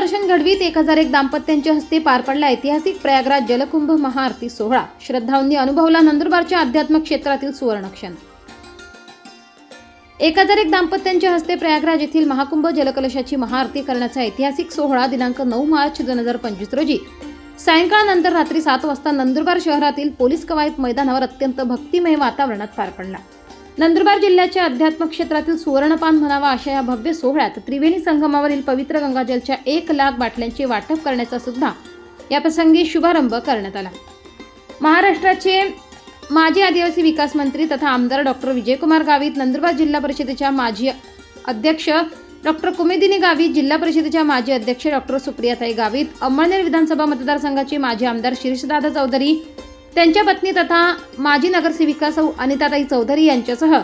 दर्शन घडवीत एक हजार एक दाम्पत्यांच्या हस्ते पार पडला ऐतिहासिक प्रयागराज जलकुंभ महाआरती सोहळा. श्रद्धांनी अनुभवला नंदुरबारच्या अध्यात्म क्षेत्रातील सुवर्णक्षण. एक हजार एक दाम्पत्यांच्या हस्ते प्रयागराज येथील महाकुंभ जलकलशाची महाआरती करण्याचा ऐतिहासिक सोहळा दिनांक नऊ मार्च दोन हजार पंचवीस रोजी. सायंकाळनंतर रात्री सात वाजता नंदुरबार शहरातील पोलीस कवायत मैदानावर अत्यंत भक्तिमय वातावरणात पार पडला. नंदुरबार जिल्ह्याच्या अध्यात्म क्षेत्रातील सुवर्णपान म्हणावा अशा या भव्य सोहळ्यात त्रिवेणी संगमावरील पवित्र गंगाजलच्या एक लाख बाटल्यांचे वाटप करण्याचा सुद्धा या प्रसंगी शुभारंभ करण्यात आला. महाराष्ट्राचे माजी आदिवासी विकास मंत्री तथा आमदार डॉक्टर विजयकुमार गावित नंदुरबार जिल्हा परिषदेच्या माजी अध्यक्ष डॉक्टर कुमेदिनी गावित जिल्हा परिषदेच्या माजी अध्यक्ष डॉक्टर सुप्रियाताई गावित अंमळनेर विधानसभा मतदारसंघाचे माजी आमदार शिरीषदादा चौधरी त्यांच्या पत्नी तथा माजी नगरसेविका सौ अनिताताई चौधरी यांच्यासह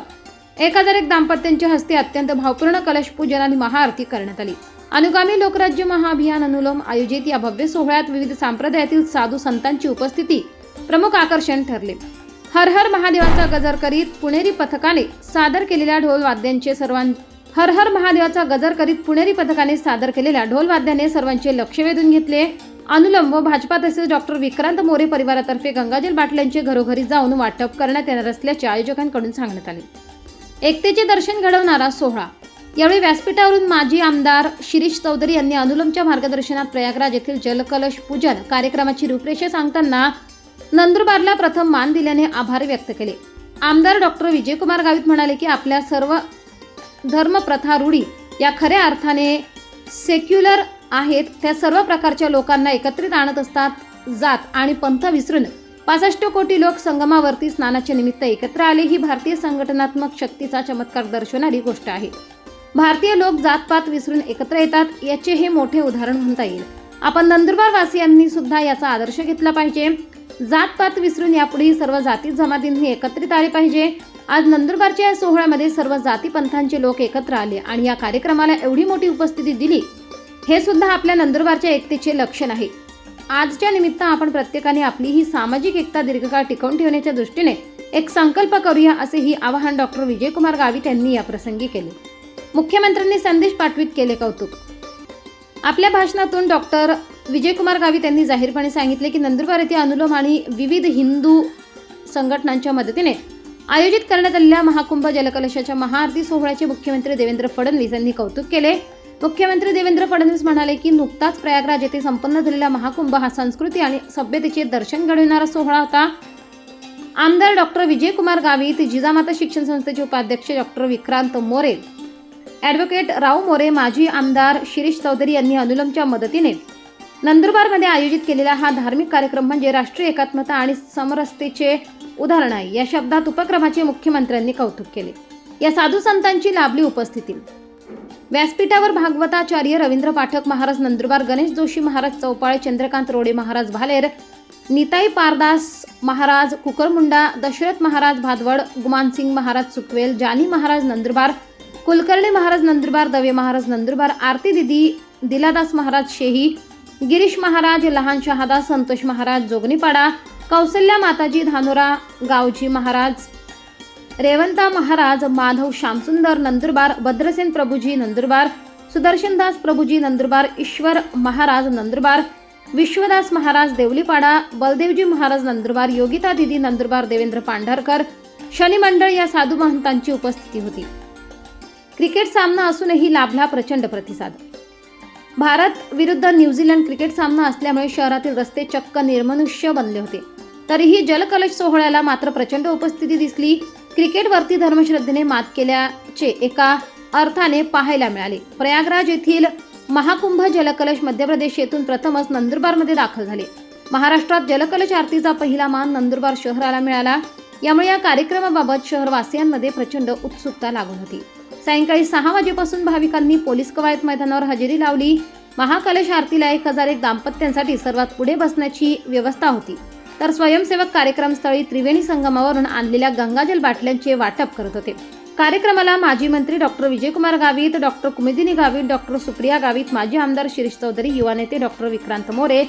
एक हजार एक दाम्पत्यांच्या हस्ते अत्यंत भावपूर्ण कलशपूजन आणि महाआरती करण्यात आली. अनुगामी लोकराज्य महाअभियान अनुलोम आयोजित या भव्य सोहळ्यात विविध संप्रदायातील साधू संतांची उपस्थिती प्रमुख आकर्षण ठरले. हर हर महादेवाचा गजर करीत पुणेरी पथकाने सादर केलेल्या ढोल वाद्यांचे सर्वां हर हर महादेवाचा गजर करीत पुणेरी पथकाने सादर केलेल्या ढोल वाद्याने सर्वांचे लक्ष वेधून घेतले. अनुलंब व भाजपा तसेच डॉक्टर विक्रांत मोरे परिवारातर्फे गंगाजल बाटल्यांचे घरोघरी जाऊन वाटप करण्यात येणार असल्याचे आयोजकांकडून सांगण्यात आले. एकतेचे दर्शन घडवणारा सोहळा. यावेळी व्यासपीठावरून माजी आमदार शिरीष चौधरी यांनी अनुलमच्या मार्गदर्शनात प्रयागराज येथील जलकलश पूजन कार्यक्रमाची रूपरेषा सांगताना नंदुरबारला प्रथम मान दिल्याने आभार व्यक्त केले. आमदार डॉक्टर विजयकुमार गावित म्हणाले की आपल्या सर्व धर्म प्रथा रूढी या खऱ्या अर्थाने सेक्युलर आहेत. त्या सर्व प्रकारच्या लोकांना एकत्रित आणत असतात. जात आणि पंथ विसरून पासष्ट कोटी लोक संगमावरती स्नानाच्या निमित्त एकत्र आले. ही भारतीय संघटनात्मक शक्तीचा चमत्कार दर्शवणारी गोष्ट आहे. भारतीय लोक जातपात विसरून एकत्र येतात. याचे हे मोठे उदाहरण म्हणता येईल. आपण नंदुरबार वासियांनी सुद्धा याचा आदर्श घेतला पाहिजे. जातपात विसरून यापुढे सर्व जाती जमातींनी एकत्रित आले पाहिजे. आज नंदुरबारच्या या सोहळ्यामध्ये सर्व जाती पंथांचे लोक एकत्र आले आणि या कार्यक्रमाला एवढी मोठी उपस्थिती दिली हे सुद्धा आपल्या नंदुरबारच्या एकतेचे लक्षण आहे. आजच्या निमित्त आपण प्रत्येकाने आपली ही सामाजिक एकता दीर्घकाळ टिकवून ठेवण्याच्या दृष्टीने एक संकल्प करूया असेही आवाहन डॉक्टर विजयकुमार गावित यांनी या प्रसंगी केले. मुख्यमंत्र्यांनी संदेश पाठवित केले कौतुक. आपल्या भाषणातून डॉक्टर विजयकुमार गावित यांनी जाहीरपणे सांगितले की नंदुरबार येथे अनुलोम आणि विविध हिंदू संघटनांच्या मदतीने आयोजित करण्यात आलेल्या महाकुंभ जलकलशाच्या महाआरती सोहळ्याचे मुख्यमंत्री देवेंद्र फडणवीस यांनी कौतुक केले. मुख्यमंत्री देवेंद्र फडणवीस म्हणाले की नुकताच प्रयागराज येथे संपन्न झालेला महाकुंभ हा संस्कृती आणि सभ्यतेचे दर्शन घडविणारा सोहळा होता. आमदार डॉक्टर विजयकुमार गावित जिजामाता शिक्षण संस्थेचे उपाध्यक्ष डॉक्टर विक्रांत मोरे ॲडव्होकेट राव मोरे माजी आमदार शिरीष चौधरी यांनी अनुलमच्या मदतीने नंदुरबारमध्ये आयोजित केलेला हा धार्मिक कार्यक्रम म्हणजे राष्ट्रीय एकात्मता आणि समरसतेचे उदाहरण आहे. या शब्दात उपक्रमाचे मुख्यमंत्र्यांनी कौतुक केले. या साधू संतांची लाभली उपस्थिती. व्यासपीठावर भागवताचार्य रवींद्र पाठक महाराज नंदुरबार गणेश जोशी महाराज चौपाळे चंद्रकांत रोडे महाराज भालेर निताई पारदास महाराज कुकरमुंडा दशरथ महाराज भादवड गुमानसिंग महाराज सुकवेल जानी महाराज नंदुरबार कुलकर्णी महाराज नंदुरबार दवे महाराज नंदुरबार आरती दिदी दिलादास महाराज शेही गिरीश महाराज लहान शहादास संतोष महाराज जोगनीपाडा कौसल्या माताजी धानोरा गावजी महाराज रेवंता महाराज माधव श्यामसुंदर नंदुरबार भद्रसेन प्रभुजी नंदुरबार सुदर्शनदास प्रभुजी नंदुरबार ईश्वर महाराज नंदुरबार विश्वदास महाराज देवलीपाडा बलदेवजी महाराज नंदुरबार योगिता दिदी नंदुरबार देवेंद्र पांढरकर शनी मंडळ या साधू महंतांची उपस्थिती होती. क्रिकेट सामना असूनही लाभला प्रचंड प्रतिसाद. भारत विरुद्ध न्यूझीलंड क्रिकेट सामना असल्यामुळे शहरातील रस्ते चक्क निर्मनुष्य बनले होते. तरीही जलकलश सोहळ्याला मात्र प्रचंड उपस्थिती दिसली. क्रिकेटवरती धर्मश्रद्धेने मात केल्याचे एका अर्थाने पाहायला मिळाले. प्रयागराज येथील महाकुंभ जलकलश मध्य प्रदेश येथून प्रथमच नंदुरबारमध्ये दाखल झाले. महाराष्ट्रात जलकलश आरतीचा पहिला मान नंदुरबार शहराला मिळाला. यामुळे या कार्यक्रमाबाबत शहरवासियांमध्ये प्रचंड उत्सुकता लागून होती. सायंकाळी सहा वाजेपासून भाविकांनी पोलीस कवायत मैदानावर हजेरी लावली. महाकलश आरतीला एक हजार एक दाम्पत्यांसाठी सर्वात पुढे बसण्याची व्यवस्था होती. तर स्वयंसेवक कार्यक्रमस्थळी त्रिवेणी संगमावरून आणलेल्या गंगाजल बाटल्यांचे वाटप करत होते. कार्यक्रमाला माजी मंत्री doctor Vijaykumar Gavit doctor Kumudini Gavit doctor Supriya Gavit माजी आमदार शिरीष चौधरी युवा नेते डॉक्टर विक्रांत मोरे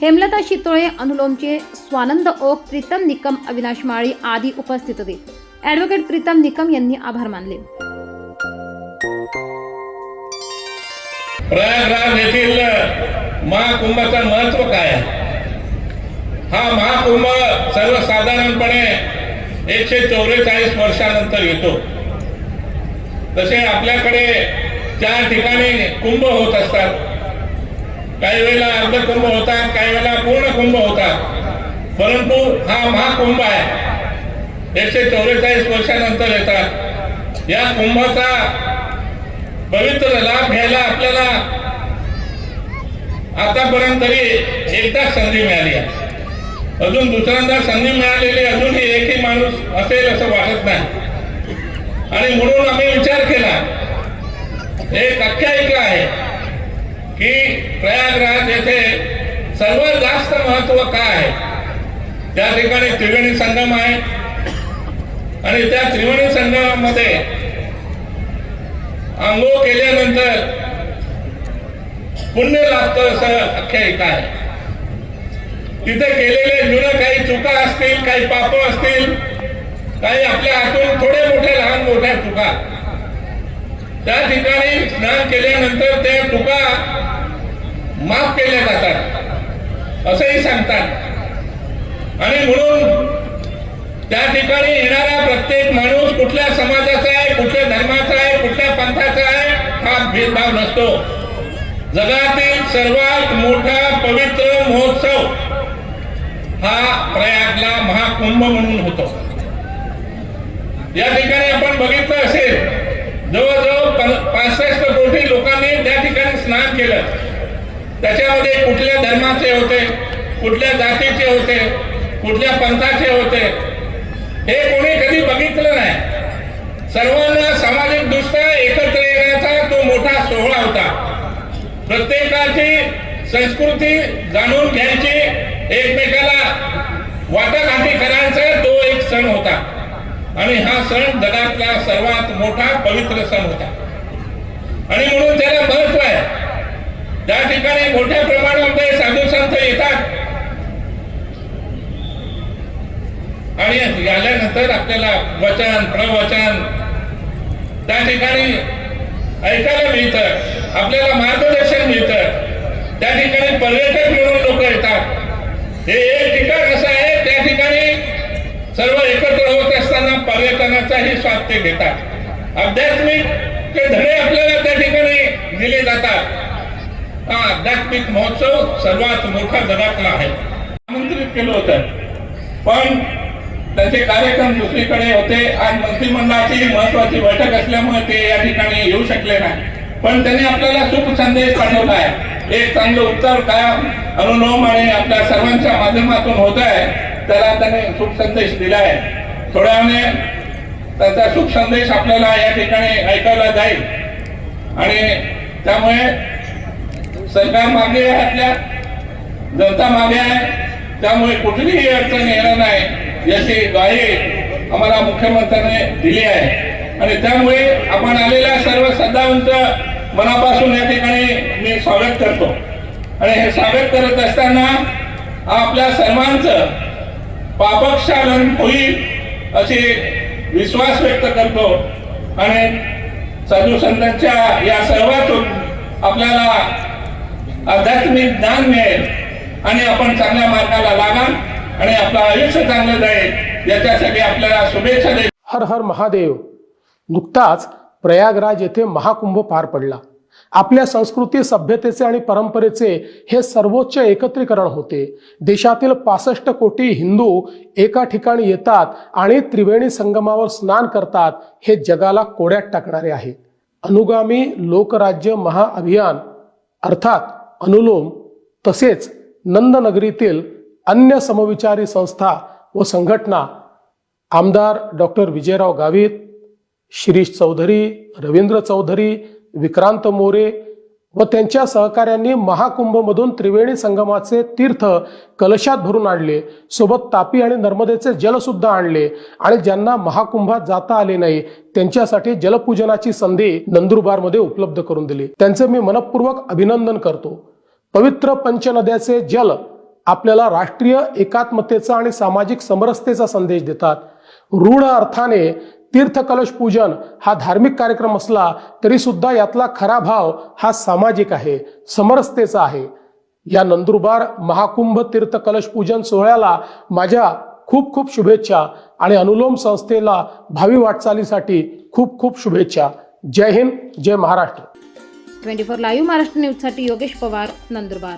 हेमलता शितोळे अनुलोमचे स्वानंद ओक प्रीतम निकम अविनाश माळी आदी उपस्थित होते. ॲडव्होकेट प्रीतम निकम यांनी आभार मानले. प्रयागराज येथील महाकुंभाचं महत्त्व काय आहे हा महाकुंभ साधारणपणे एकशे चौवेचाळीस वर्षानंतर येतो. तसे आपल्याकडे चार ठिकाणी कुंभ होत असतात. काही वेळेला अर्ध कुंभ होतात काही वेळेला पूर्ण कुंभ होतात. परंतु हा महाकुंभ आहे. एकशे चौवेचाळीस वर्षानंतर येतात. या कुंभाचा पवित्र लाभ घ्यायला आपल्याला आतापर्यंत तरी एकदाच संधी मिळाली आहे. अजून दुसऱ्यांदा संधी मिळालेली अजूनही एकही माणूस असेल असं वाटत नाही. आणि म्हणून आम्ही विचार केला. एक आख्यायिका आहे की प्रयागराज येथे सर्वात जास्त महत्त्व काय आहे? त्या ठिकाणी त्रिवेणी संगम आहे आणि त्या त्रिवेणी संगमामध्ये आंघोळ केल्यानंतर पुण्य लागतं असं आख्यायिका आहे. तिथे केलेले जुनं काही चुका असतील काही पाप असतील काही आपल्या हातून थोडे मोठे लहान मोठ्या चुका. त्या ठिकाणी स्नान केल्यानंतर त्या चुका माफ केल्या जातात. असंही सांगतात. आणि म्हणून त्या ठिकाणी येणारा प्रत्येक माणूस कुठल्या समाजाचा आहे कुठल्या धर्माचा आहे कुठल्या पंथाचा आहे हा भेदभाव नसतो. जगातील सर्वात मोठा पवित्र महोत्सव हा प्रयागला महाकुंभ म्हणून होतो. या ठिकाणी आपण बघितलं असेल जवळजवळ पासष्ट कोटी लोकांनी त्या ठिकाणी स्नान केलं. त्याच्यामध्ये कुठल्या धर्माचे होते कुठल्या जातीचे होते कुठल्या पंथाचे होते हे कोणी कधी बघितलं नाही. सर्वांना सामाजिक दृष्ट्या एकत्र येण्याचा तो मोठा सोहळा होता. प्रत्येकाची संस्कृती जाणून घ्यायची एकमेकाला वाटाघाटी करायचा तो एक सण होता. आणि हा सण जगातला सर्वात मोठा पवित्र सण होता. आणि म्हणून त्याला महत्त्व आहे. त्या ठिकाणी मोठ्या प्रमाणामध्ये साधू संत येतात आणि आल्यानंतर आपल्याला वचन प्रवचन त्या ठिकाणी ऐकायला मिळतं आपल्याला मार्गदर्शन मिळतं. त्या ठिकाणी पर्यटक म्हणून लोक येतात. हे एक ठिकाण असं आहे त्या ठिकाणी सर्व एकत्र होत असताना पर्यटनाचाही स्वाद ते घेतात. आध्यात्मिक ते धडे आपल्याला त्या ठिकाणी दिले जातात. हा आध्यात्मिक महोत्सव सर्वात मोठा जगातला आहे. आमंत्रित केलं होतं. पण त्याचे कार्यक्रम दुसरीकडे होते आज मंत्रिमंडळाची महत्वाची बैठक असल्यामुळे ते या ठिकाणी येऊ शकले नाही. पण त्यांनी आपल्याला सुख संदेश पाठवला आहे. एक चांगलं उत्तर काय अनुलोम आणि आपल्या सर्वांच्या माध्यमातून होत आहे. त्याला त्याने सुख संदेश दिला आहे. थोड्या वेळाने त्याचा सुख संदेश आपल्याला या ठिकाणी ऐकायला जाईल. आणि त्यामुळे सरकार मागे आहे आपल्या जनता मागे आहे. त्यामुळे कुठलीही अडचण येणार नाही याची ग्वाही आम्हाला मुख्यमंत्र्यांनी दिली आहे. आणि त्यामुळे आपण आलेल्या सर्व श्रद्धांचं मनापासून या ठिकाणी मी स्वागत करतो. आणि हे स्वागत करत असताना आपल्या सर्वांचं पापक्षालन होईल अशी विश्वास व्यक्त करतो. आणि साधू संतांच्या या सर्वातून आपल्याला आध्यात्मिक ज्ञान मिळेल. आणि आपण चांगल्या मार्गाला लागाल. आणि आपलं आयुष्य चांगलं जाईल. याच्यासाठी आपल्याला शुभेच्छा देईल हर हर महादेव. नुकताच प्रयागराज येथे महाकुंभ पार पडला. आपल्या संस्कृती सभ्यतेचे आणि परंपरेचे हे सर्वोच्च एकत्रीकरण होते. देशातील पासष्ट कोटी हिंदू एका ठिकाणी येतात आणि त्रिवेणी संगमावर स्नान करतात हे जगाला कोड्यात टाकणारे आहे. अनुगामी लोकराज्य महाअभियान अर्थात अनुलोम तसेच नंदनगरीतील अन्य समविचारी संस्था व संघटना आमदार डॉक्टर विजयराव गावित शिरीष चौधरी रवींद्र चौधरी विक्रांत मोरे व त्यांच्या सहकाऱ्यांनी महाकुंभमधून त्रिवेणी संगमाचे तीर्थ कलशात भरून आणले. सोबत तापी आणि नर्मदेचे जल सुद्धा आणले. आणि ज्यांना महाकुंभात जाता आले नाही त्यांच्यासाठी जलपूजनाची संधी नंदुरबारमध्ये उपलब्ध करून दिली. त्यांचे मी मनपूर्वक अभिनंदन करतो. पवित्र पंचनद्याचे जल आपल्याला राष्ट्रीय एकात्मतेचा आणि सामाजिक समरसतेचा संदेश देतात. रूढ अर्थाने तीर्थकलश पूजन हा धार्मिक कार्यक्रम असला तरी सुद्धा यातला खरा भाव हा सामाजिक आहे समरसतेचा आहे. या नंदुरबार महाकुंभ तीर्थकलश पूजन सोहळ्याला माझ्या खूप खूप शुभेच्छा आणि अनुलोम संस्थेला भावी वाटचालीसाठी खूप खूप शुभेच्छा. Jai Hind Jai Maharashtra. Twenty four live Maharashtra न्यूजसाठी योगेश पवार नंदुरबार.